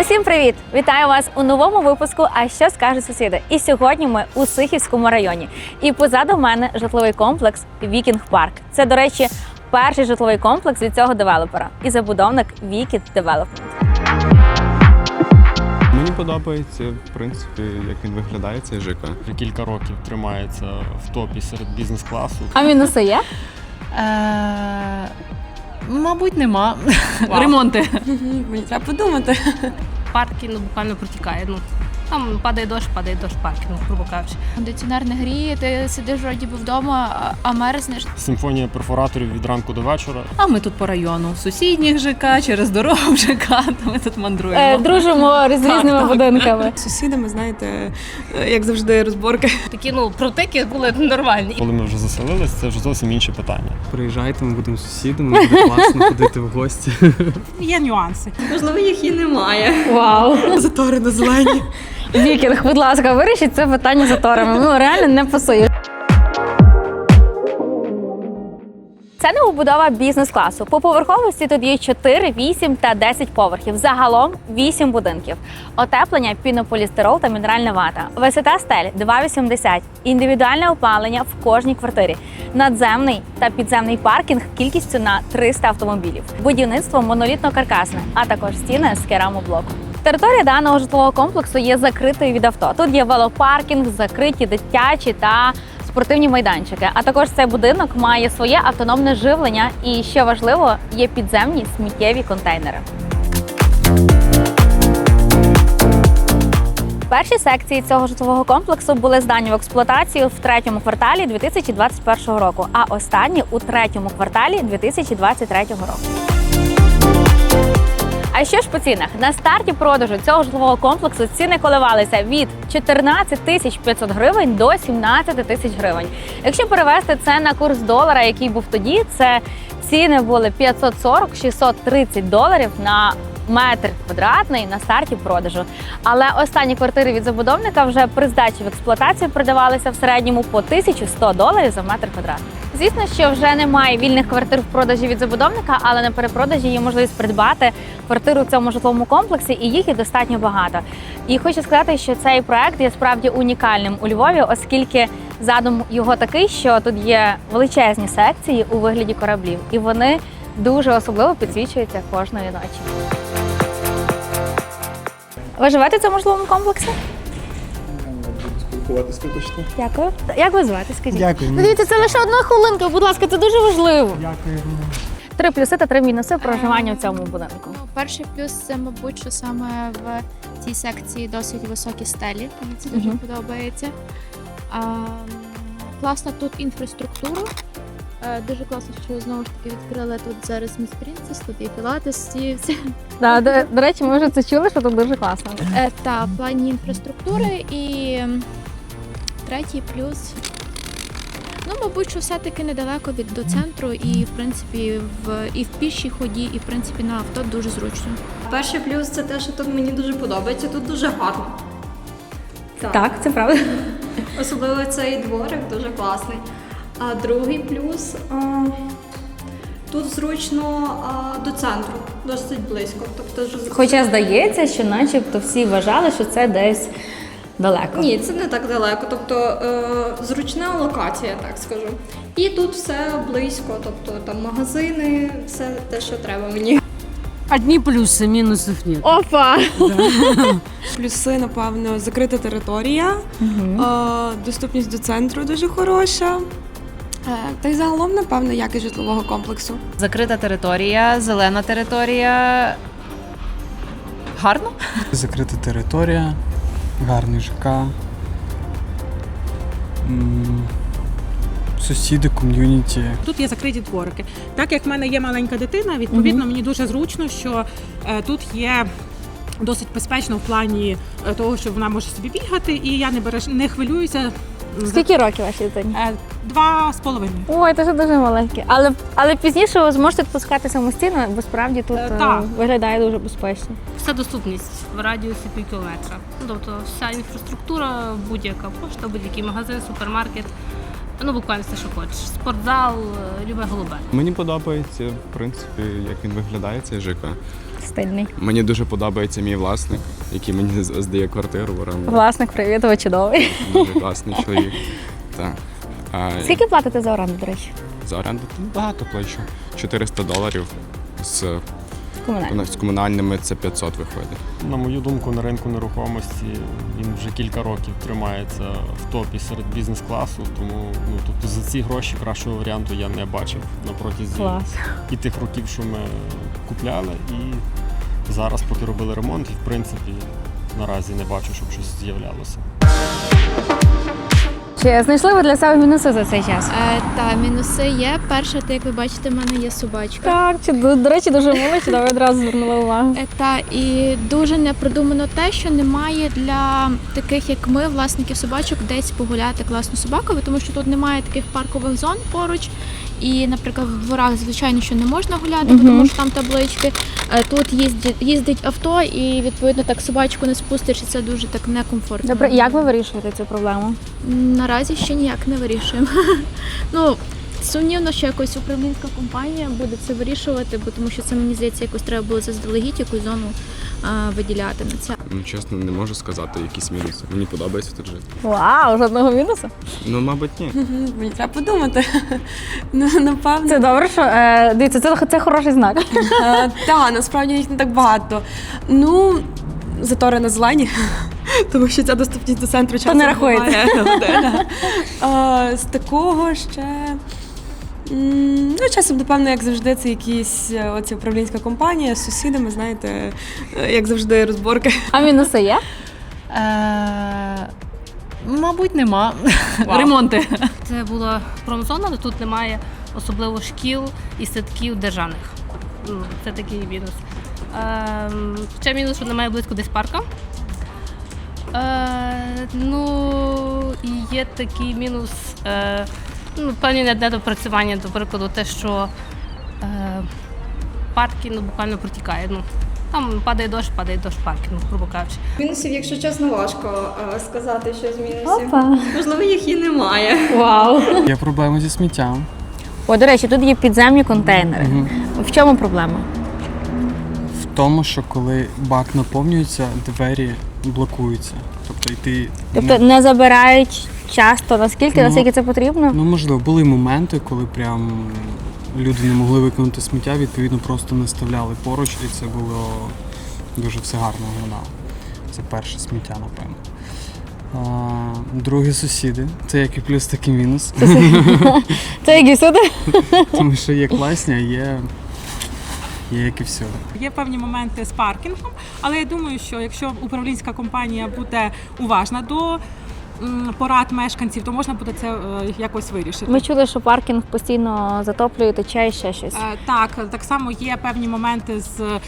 Усім привіт! Вітаю вас у новому випуску. А що скажуть сусіди? І сьогодні ми у Сихівському районі. І позаду мене житловий комплекс Вікінг Парк. Це, до речі, перший житловий комплекс від цього девелопера і забудовник Вікіт Девелопмент. Мені подобається, в принципі, як він виглядає, цей ЖК. вже кілька років тримається в топі серед бізнес-класу. А мінуси є? Мабуть, нема. Ремонти. Мені треба подумати. Парк ну, буквально протікає. Ну там падає дощ, падає дощ паркінг, грубо кажучи. Кондиціонер не гріє, ти сидиш вроді би вдома, а- мерзнеш. Симфонія перфораторів від ранку до вечора. А ми тут по району. Сусідніх ЖК, через дорогу в ЖК, то ми тут мандруємо. Е, дружимо з різними будинками. З сусідами, знаєте, як завжди, розборки. Такі ну протики були нормальні. Коли ми вже заселились, це вже зовсім інше питання. Приїжджайте, ми будемо сусідами, буде класно ходити в гості. Є нюанси. Можливо, їх і немає. Вау! Затори на зелені. Вікінг, будь ласка, вирішіть це питання заторами. Ну реально не пасує. Це новобудова бізнес-класу. По поверховості тут є 4, 8 та 10 поверхів. Загалом 8 будинків. Отеплення, пінополістирол та мінеральна вата. Висота стель 2,80. Індивідуальне опалення в кожній квартирі. Надземний та підземний паркінг кількістю на 300 автомобілів. Будівництво монолітно-каркасне, а також стіни з керамоблоку. Територія даного житлового комплексу є закритою від авто. Тут є велопаркінг, закриті дитячі та спортивні майданчики. А також цей будинок має своє автономне живлення і, що важливо, є підземні сміттєві контейнери. Перші секції цього житлового комплексу були здані в експлуатацію в третьому кварталі 2021 року, а останні у третьому кварталі 2023 року. А що ж по цінах? На старті продажу цього житлового комплексу ціни коливалися від 14 тисяч 500 гривень до 17 тисяч гривень. Якщо перевести це на курс долара, який був тоді, це ціни були 540-630 доларів на метр квадратний на старті продажу. Але останні квартири від забудовника вже при здачі в експлуатацію продавалися в середньому по 1100 доларів за метр квадратний. Звісно, що вже немає вільних квартир в продажі від забудовника, але на перепродажі є можливість придбати квартиру в цьому житловому комплексі, і їх є достатньо багато. І хочу сказати, що цей проект є справді унікальним у Львові, оскільки задум його такий, що тут є величезні секції у вигляді кораблів, і вони дуже особливо підсвічуються кожної ночі. Ви живете в цьому житловому комплексі? Спілкуватися точно. Дякую. Як ви звати? Скажіть? Дякую. Ну, Дивіться, це лише одна хвилинка, будь ласка, це дуже важливо. Дякую. Три плюси та три мінуси проживання в цьому будинку. Ну, перший плюс це, мабуть, що саме в цій секції досить високі стелі. Мені це дуже Мгм. подобається. А, м, класна тут інфраструктура. Е, Дуже класно, що знову ж таки відкрили тут зараз Miss Princess, тут є пілатес, і. Да, до, до речі, ми вже це чули, що тут дуже класно. Е, Та в плані інфраструктури і м, третій плюс. Ну, мабуть, що все-таки недалеко від до центру, і в принципі в і в пішій ході, і в принципі на авто дуже зручно. Перший плюс це те, що тут мені дуже подобається. Тут дуже гарно. Так, це правда. Особливо цей дворик дуже класний. А другий плюс а, тут зручно а, до центру, досить близько. Тобто Хоча здається, що начебто всі вважали, що це десь далеко. Ні, це не так далеко. Тобто е, зручна локація, так скажу. І тут все близько, тобто там магазини, все те, що треба мені. Одні плюси, мінусів ні. Опа! Плюси, напевно, закрита територія, е, доступність до центру дуже хороша. Е, Та й загалом, напевно, якість житлового комплексу. Закрита територія, зелена територія. Гарно? Закрита територія, гарний ЖК. Сусіди, ком'юніті. Тут є закриті дворики. Так як в мене є маленька дитина, відповідно мені дуже зручно, що е, тут є. Досить безпечно в плані е, того, що вона може собі бігати, і я не береш, не хвилююся. Скільки років вашій дитині? Два з половиною. Ой, це ж дуже маленьке. Але, але пізніше ви зможете спускати самостійно, бо справді тут Е, е, так. виглядає дуже безпечно. Вся доступність в радіусі пів кілометра. Ну, тобто вся інфраструктура, будь-яка пошта, будь-який магазин, супермаркет. Ну, буквально все, що хочеш. Спортзал, е, любе голубе. Мені подобається, в принципі, як він виглядає, цей ЖК. Стильний. Мені дуже подобається мій власник, який мені здає квартиру в оренду. Власник, привіт, ви чудовий. Дуже класний чоловік. Так. А, Скільки платите за оренду, до речі? За оренду багато плачу. 400 доларів з, з комунальними це 500 виходить. На мою думку, на ринку нерухомості він вже кілька років тримається в топі серед бізнес-класу, тому ну, тобто за ці гроші кращого варіанту я не бачив на протязі Клас. і тих років, що ми купляли, і зараз, поки робили ремонт, і в принципі наразі не бачу, щоб щось з'являлося. Чи знайшли ви для себе мінуси за цей час? Е, та мінуси є. Перше, те, як ви бачите, в мене є собачка. Так, чи до, до речі, дуже мило, чудово одразу звернула увагу. Е, Та і дуже не продумано те, що немає для таких, як ми, власників собачок, десь погуляти класну собаку, тому що тут немає таких паркових зон поруч. І, наприклад, в дворах, звичайно, що не можна гуляти, бо Мгм. тому що там таблички. Е, Тут їздить, їздить авто, і відповідно так собачку не спустиш, і це дуже так некомфортно. Добре, як ви вирішуєте цю проблему? Наразі ще ніяк не вирішуємо. ну, сумнівно, що якось управлінська компанія буде це вирішувати, бо тому що це мені здається, якось треба було заздалегідь якусь зону а, виділяти на це. Ну, чесно, не можу сказати якісь мінуси. Мені подобається тут жити. Вау, жодного мінусу. Ну, мабуть, ні. Мені треба подумати. Ну, напевно. Це добре, що е, дивіться, це, це хороший знак. Так, насправді їх не так багато. Ну, затори на зелені, тому що ця доступність до центру часто не рахується. А, З такого ще. Ну, часом, напевно, як завжди, це якісь е, оці управлінська компанія з сусідами, знаєте, е, як завжди, розборки. А мінуси є? Е, мабуть, нема. Ремонти. Це була промзона, але тут немає особливо шкіл і садків державних. Ну, Це такий мінус. Ем, ще мінус, що немає близько десь парка. Е, ну, і є такий мінус, е, ну, певні недопрацювання, до прикладу, те, що е, парки ну, буквально протікає. Ну, там падає дощ, падає дощ парки, ну, грубо кажучи. Мінусів, якщо чесно, важко е, сказати, що з мінусів. Опа. Можливо, їх і немає. Вау. Є проблеми зі сміттям. О, до речі, тут є підземні контейнери. В чому проблема? В тому, що коли бак наповнюється, двері блокуються. Тобто йти. Тобто не- не забирають часто, наскільки, Ну, наскільки це потрібно? Ну, можливо, були моменти, коли прям люди не могли виконати сміття, відповідно, просто не ставляли поруч, і це було дуже все гарно виглядало. Це перше сміття, напевно. А, другі сусіди. Це як і плюс, так і мінус. Це які суди? Тому що є класні, а є, є як і всюди. Є певні моменти з паркінгом, але я думаю, що якщо управлінська компанія буде уважна до порад мешканців, то можна буде це е, якось вирішити. Ми чули, що паркінг постійно затоплює, тече і ще щось. Е, Так, так само є певні моменти з е,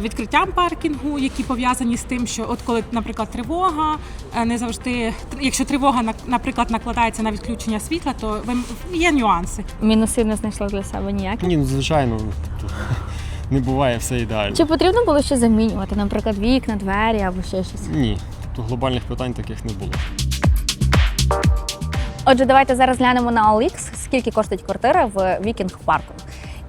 відкриттям паркінгу, які пов'язані з тим, що от коли, наприклад, тривога, е, не завжди, якщо тривога, на- наприклад, накладається на відключення світла, то ви- є нюанси. Мінусів не знайшла для себе ніяких. Ні, ну звичайно, тобто, не буває все ідеально. Чи потрібно було щось замінювати, наприклад, вікна, двері або ще щось? Ні, тобто глобальних питань таких не було. Отже, давайте зараз глянемо на OLX, скільки коштують квартири в Вікінг парку.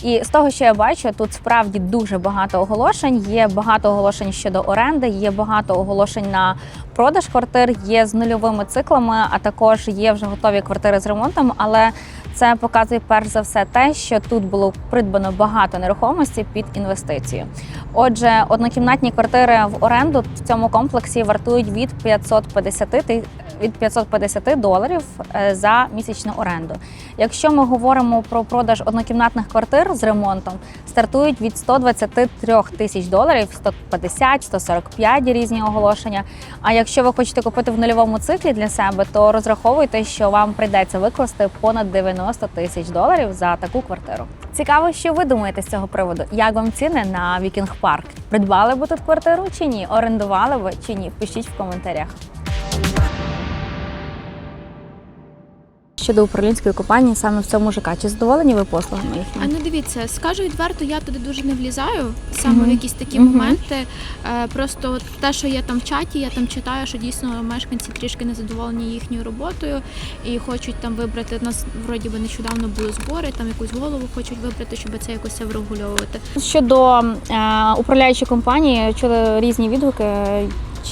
І з того, що я бачу, тут справді дуже багато оголошень. Є багато оголошень щодо оренди, є багато оголошень на продаж квартир, є з нульовими циклами, а також є вже готові квартири з ремонтом. Але це показує перш за все те, що тут було придбано багато нерухомості під інвестицію. Отже, однокімнатні квартири в оренду в цьому комплексі вартують від 550 ти- від 550 доларів е, за місячну оренду. Якщо ми говоримо про продаж однокімнатних квартир з ремонтом, стартують від 123 тисяч доларів, 150, 145 є різні оголошення. А якщо ви хочете купити в нульовому циклі для себе, то розраховуйте, що вам прийдеться викласти понад 90 тисяч доларів за таку квартиру. Цікаво, що ви думаєте з цього приводу? Як вам ціни на Вікінг Парк? Придбали би тут квартиру чи ні? Орендували би чи ні? Пишіть в коментарях. Щодо управлінської компанії саме в цьому ЖК? Чи задоволені ви послугами А їхніми? ну дивіться, скажу відверто, я туди дуже не влізаю саме Мгм. в якісь такі Мгм. моменти. Е, Просто от те, що є там в чаті, я там читаю, що дійсно мешканці трішки незадоволені їхньою роботою і хочуть там вибрати. У нас вроді би нещодавно були збори, там якусь голову хочуть вибрати, щоб це якось все врегульовувати. Щодо е, управляючої компанії, чули різні відгуки.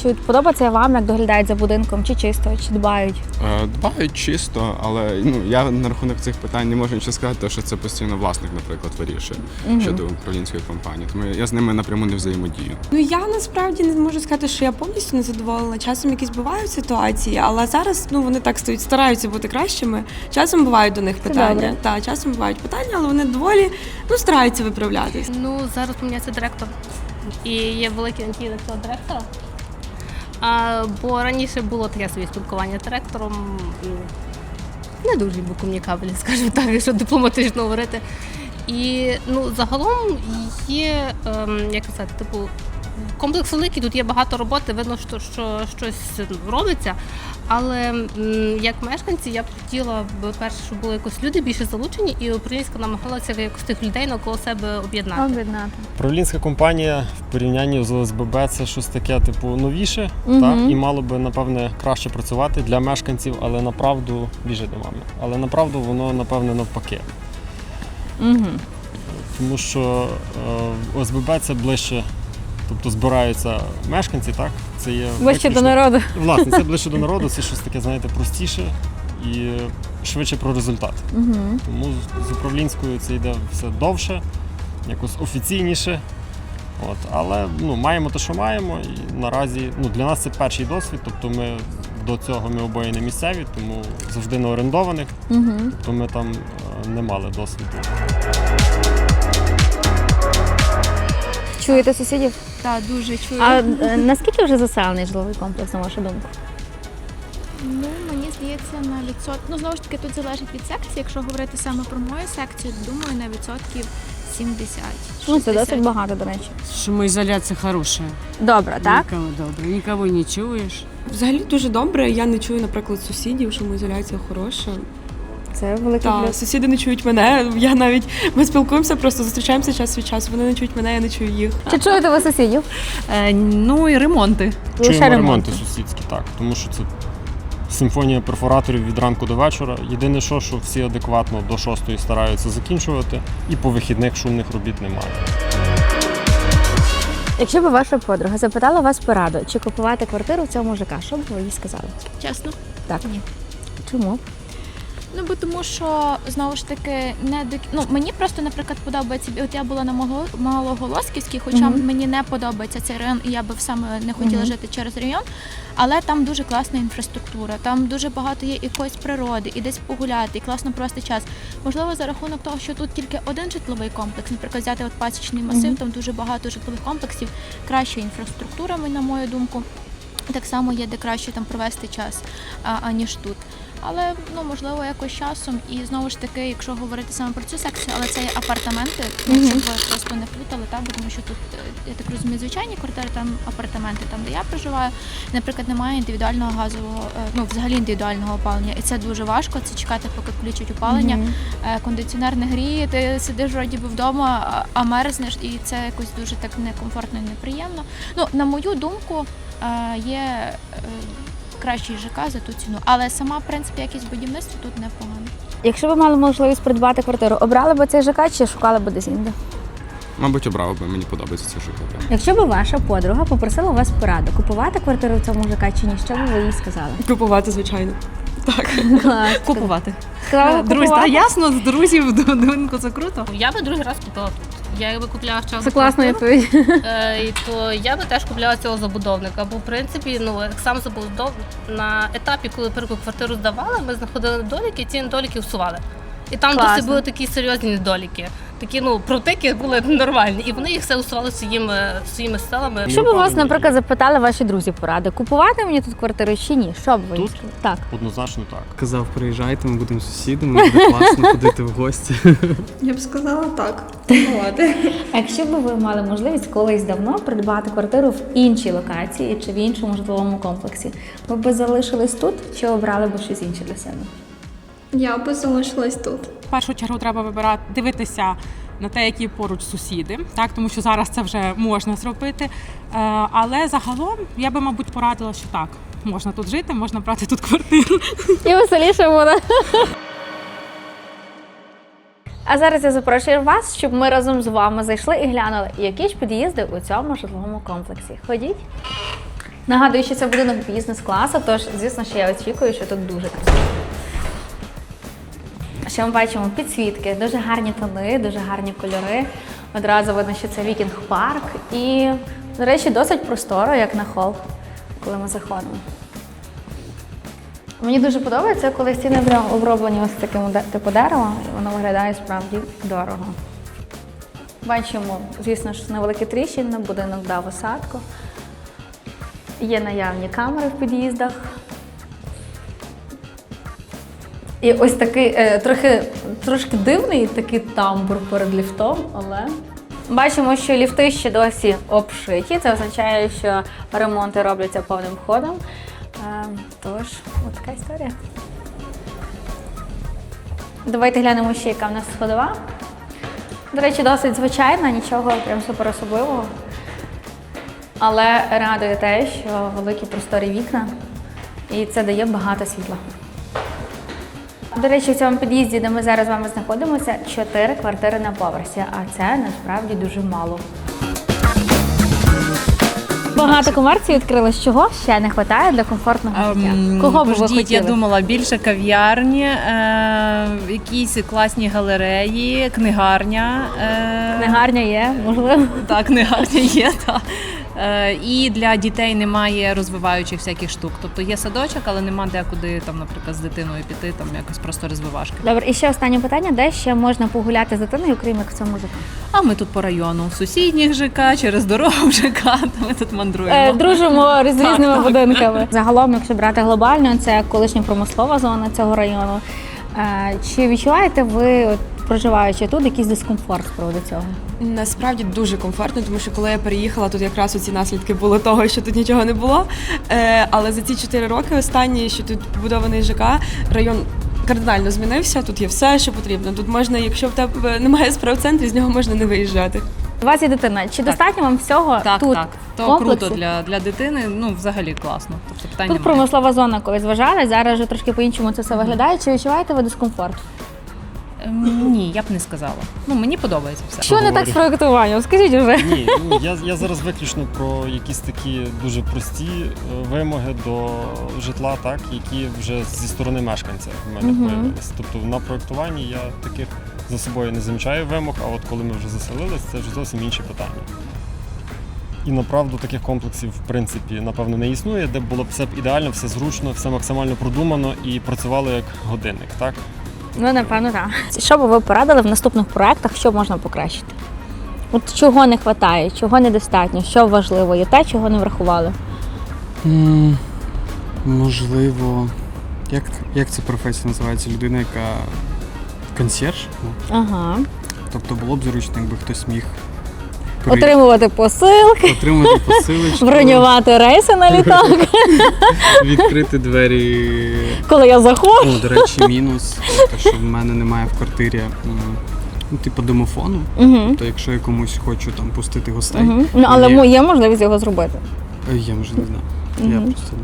Чи подобається вам, як доглядають за будинком, чи чисто, чи дбають? Е, Дбають чисто, але ну я на рахунок цих питань не можу нічого сказати, тому що це постійно власник, наприклад, вирішує Мгм. щодо управлінської компанії. Тому я з ними напряму не взаємодію. Ну я насправді не можу сказати, що я повністю не задоволена. Часом якісь бувають ситуації, але зараз ну вони так стоять, стараються бути кращими. Часом бувають до них питання. Та часом бувають питання, але вони доволі ну стараються виправлятись. Ну, зараз поміняється директор. І є великі надії на цього директора. А, бо раніше було таке собі спілкування з директором. м, Не дуже був комунікабельний, скажімо так, якщо дипломатично говорити. І ну, загалом є, ем, як казати, типу, комплекс великий, тут є багато роботи, видно, що, що щось робиться. Але як мешканці я б хотіла б перше, щоб були якось люди більше залучені, і українська намагалася якось тих людей навколо себе об'єднати. Об'єднати. Управлінська компанія в порівнянні з ОСББ це щось таке, типу, новіше, Мгм. так, і мало би, напевне, краще працювати для мешканців, але направду біжи до мами. Але направду воно, напевне, навпаки. Угу. Тому що е, ОСББ це ближче, тобто збираються мешканці, так? Це є Ближче до народу. Власне, це ближче до народу, це щось таке, знаєте, простіше і швидше про результат. Угу. Тому з- управлінською це йде все довше, якось офіційніше. От, але ну, маємо те, що маємо. І наразі ну, для нас це перший досвід. Тобто ми до цього ми обоє не місцеві, тому завжди на орендованих, Угу. тобто ми там е, не мали досвіду. Чуєте сусідів? Так, дуже чую. А е, наскільки вже заселений житловий комплекс, на вашу думку? Ну, мені здається, на відсот... Ну, знову ж таки, тут залежить від секції. Якщо говорити саме про мою секцію, думаю, на відсотків 70. Ну, це 60. досить багато, до речі. Шумоизоляция хорошая. Добре, так? Никого добре. Никого не чуєш. Взагалі дуже добре. Я не чую, наприклад, сусідів, що ізоляція хороша. Це великий Та плюс. сусіди не чують мене. Я навіть ми спілкуємося, просто зустрічаємося час від часу. Вони не чують мене, я не чую їх. Чи чуєте ви сусідів? Е, ну і ремонти. Чуємо ремонт. ремонти сусідські, так, тому що це симфонія перфораторів від ранку до вечора. Єдине, що, що всі адекватно до шостої стараються закінчувати, і по вихідних шумних робіт немає. Якщо б ваша подруга запитала вас пораду, чи купувати квартиру в цьому ЖК, що б ви їй сказали? Чесно. Так. Ні. Чому? Ну бо тому, що знову ж таки не до ну мені просто, наприклад, подобається. От я була на Мало- Малоголосківській, хоча Мгм. мені не подобається цей район, і я би саме не хотіла Мгм. жити через район. Але там дуже класна інфраструктура, там дуже багато є якоїсь природи, і десь погуляти, і класно провести час. Можливо, за рахунок того, що тут тільки один житловий комплекс, наприклад, взяти от пасічний масив, Мгм. там дуже багато житлових комплексів, краща інфраструктура, на мою думку. Так само є де краще там провести час, а, аніж тут. Але ну можливо якось часом. І знову ж таки, якщо говорити саме про цю секцію, але це є апартаменти, ну, щоб ви просто не плутали, так, бо тому що тут, е, я так розумію, звичайні квартири, там апартаменти, там де я проживаю. Наприклад, немає індивідуального газового, е, ну взагалі індивідуального опалення. І це дуже важко. Це чекати, поки включать опалення. Е, Кондиціонер не гріє, ти сидиш вроді би вдома, а- мерзнеш, і це якось дуже так некомфортно і неприємно. Ну, на мою думку, є кращий ЖК за ту ціну. Але сама, в принципі, якість будівництва тут непогано. Якщо ви мали можливість придбати квартиру, обрали б цей ЖК чи шукали б десь інде? Мабуть, обрав би, мені подобається це житло. Якщо б ваша подруга попросила у вас пораду, купувати квартиру в цьому ЖК чи ні, що б ви їй сказали? Купувати, звичайно. Так. Клас. Купувати. Сказали б Друзі, та купувати? ясно, з друзів до будинку це круто. Я би другий раз купила тут. Я якби купляла в час Це класна квартиру, відповідь. е, і то я би теж купляла цього забудовника. Бо в принципі, ну як сам забудов на етапі, коли першу квартиру здавали, ми знаходили недоліки, і ці недоліки усували. І там Класно. досить були такі серйозні недоліки. Такі ну протики були нормальні, і вони їх все усували своїми своїми силами. Якщо б у вас, наприклад, запитали ваші друзі поради, купувати мені тут квартиру чи ні? Що б ви Тут? Так. Однозначно так. Казав, приїжджайте, ми будемо сусідами, буде класно ходити в гості. Я б сказала так. Планувати. А якщо б ви мали можливість колись давно придбати квартиру в іншій локації чи в іншому житловому комплексі, ви б залишились тут чи обрали б щось інше для себе? Я би залишилась тут. Першу чергу треба вибирати, дивитися на те, які поруч сусіди, так тому що зараз це вже можна зробити. Е, але загалом я би, мабуть, порадила, що так, можна тут жити, можна брати тут квартиру. І веселіше буде. А зараз я запрошую вас, щоб ми разом з вами зайшли і глянули, які ж під'їзди у цьому житловому комплексі. Ходіть. Нагадую, що це будинок бізнес-класу, тож, звісно, що я очікую, що тут дуже красиво. Ще ми бачимо підсвітки, дуже гарні тони, дуже гарні кольори. Одразу видно, що це вікінг парк. І, до речі, досить просторо, як на хол, коли ми заходимо. Мені дуже подобається, коли стіни оброблені ось таким типу дерева, і воно виглядає справді дорого. Бачимо, звісно ж, невеликі тріщини, будинок дав осадку. Є наявні камери в під'їздах. І ось такий е, трохи, трошки дивний такий тамбур перед ліфтом, але бачимо, що ліфти ще досі обшиті. Це означає, що ремонти робляться повним ходом. Е, тож, от така історія. Давайте глянемо ще, яка в нас сходова. До речі, досить звичайна, нічого прям супер особливого. Але радує те, що великі просторі вікна, і це дає багато світла. До речі, в цьому під'їзді, де ми зараз з вами знаходимося, чотири квартири на поверсі, а це насправді дуже мало. Багато комерції відкрилось. Чого ще не вистачає для комфортного життя? Ем, Кого б ви хотіли? я думала, більше кав'ярні, е, якісь класні галереї, книгарня. Е, Книгарня є, можливо. Так, книгарня є, так. Е, і для дітей немає розвиваючих всяких штук. Тобто є садочок, але нема де куди там, наприклад, з дитиною піти, там якось просто розвивашки. Добре, і ще останнє питання: де ще можна погуляти з дитиною, окрім як в цьому ЖК? А ми тут по району сусідніх ЖК, через дорогу в ЖК, ми тут мандруємо. Е, дружимо з різними Так, так. будинками. Загалом, якщо брати глобально, це колишня промислова зона цього району. Е, Чи відчуваєте ви, от, проживаючи тут, якийсь дискомфорт з приводу цього? Насправді дуже комфортно, тому що коли я переїхала, тут якраз ці наслідки були того, що тут нічого не було. Е, але за ці чотири роки останні, що тут побудований ЖК, район. Кардинально змінився, тут є все, що потрібно. Тут можна, якщо в тебе немає справ центрі, з нього можна не виїжджати. У вас є дитина. Чи достатньо вам всього Так, тут? так. То комплексі? круто для, для дитини, ну взагалі класно. Тобто питань Тут немає. промислова зона колись вважали, зараз вже трошки по-іншому це все виглядає. Чи відчуваєте ви дискомфорт? Ем, Ні, я б не сказала. Ну мені подобається все. Що не так з проєктуванням? Скажіть уже. Ні, ну я, я зараз виключно про якісь такі дуже прості е, вимоги до житла, так, які вже зі сторони мешканця в мене Мгм. появились. Тобто на проєктуванні я таких за собою не замічаю вимог, а от коли ми вже заселились, це вже зовсім інші питання. І направду таких комплексів, в принципі, напевно, не існує, де було б все б ідеально, все зручно, все максимально продумано і працювало як годинник, так? Ну, напевно, так. Що би ви порадили в наступних проєктах, що можна покращити? От чого не вистачає, чого недостатньо, що важливо, є те, чого не врахували. М, Можливо, як, як ця професія називається? Людина, яка консьєрж? Ну, Ага. Тобто було б зручно, якби хтось міг Отримувати посилки, отримати посилочку, бронювати рейси на літак, відкрити двері. коли я заходжу. Ну, до речі, мінус, те, що в мене немає в квартирі ну, типу домофону. Угу. Тобто, якщо я комусь хочу там пустити гостей, Угу. Ну, але є, є можливість його зробити. я може не знаю. Я Мгм. просто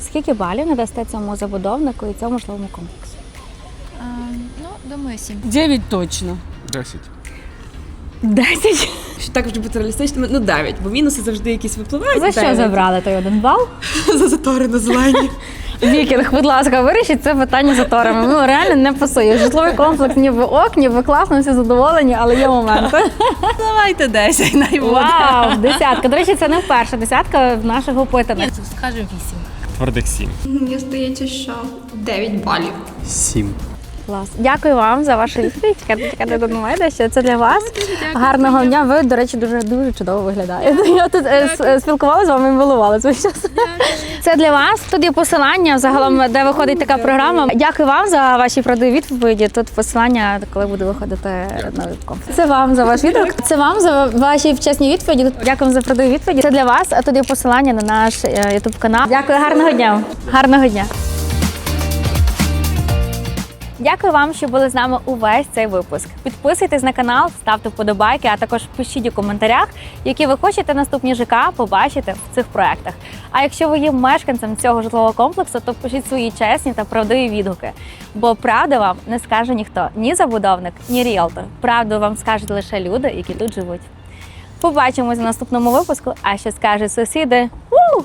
Скільки балів надасте цьому забудовнику і цьому житловому комплексу? ну, думаю, сім. Девять точно. 10. Десять. Що так вже бути реалістичними, ну 9, бо мінуси завжди якісь випливають. За що дев'ять. забрали той один бал? За затори на зелені. Вікінг, будь ласка, вирішіть це питання заторами. Ну реально не пасує. Житловий комплекс ніби ок, ніби класно, всі задоволені, але є моменти. Давайте 10 най буде. Вау, десятка. До речі, це не вперше десятка в наших опитаних. Скажемо вісім. Твердих сім. Мені здається, що 9 балів. сім. Клас. Дякую вам за вашу відповідь. Чекайте, чекайте до що це для вас. Гарного дня. Ви, до речі, дуже дуже чудово виглядаєте. Я тут е, е, спілкувалася з вами і милувалася весь час. Це для вас. Тут є посилання, загалом, де виходить така програма. Дякую вам за ваші правдиві відповіді. Тут посилання, коли буде виходити новий комплекс. Це вам за ваш відгук. Це вам за ваші вчасні відповіді. Тут Дякую за правдиві відповіді. Це для вас. А тут є посилання на наш ютуб канал. Дякую, гарного дня. Гарного дня. Дякую вам, що були з нами увесь цей випуск. Підписуйтесь на канал, ставте вподобайки, а також пишіть у коментарях, які ви хочете наступні ЖК побачити в цих проектах. А якщо ви є мешканцем цього житлового комплексу, то пишіть свої чесні та правдиві відгуки. Бо правду вам не скаже ніхто, ні забудовник, ні ріелтор. Правду вам скажуть лише люди, які тут живуть. Побачимось в наступному випуску. А що скажуть сусіди? У!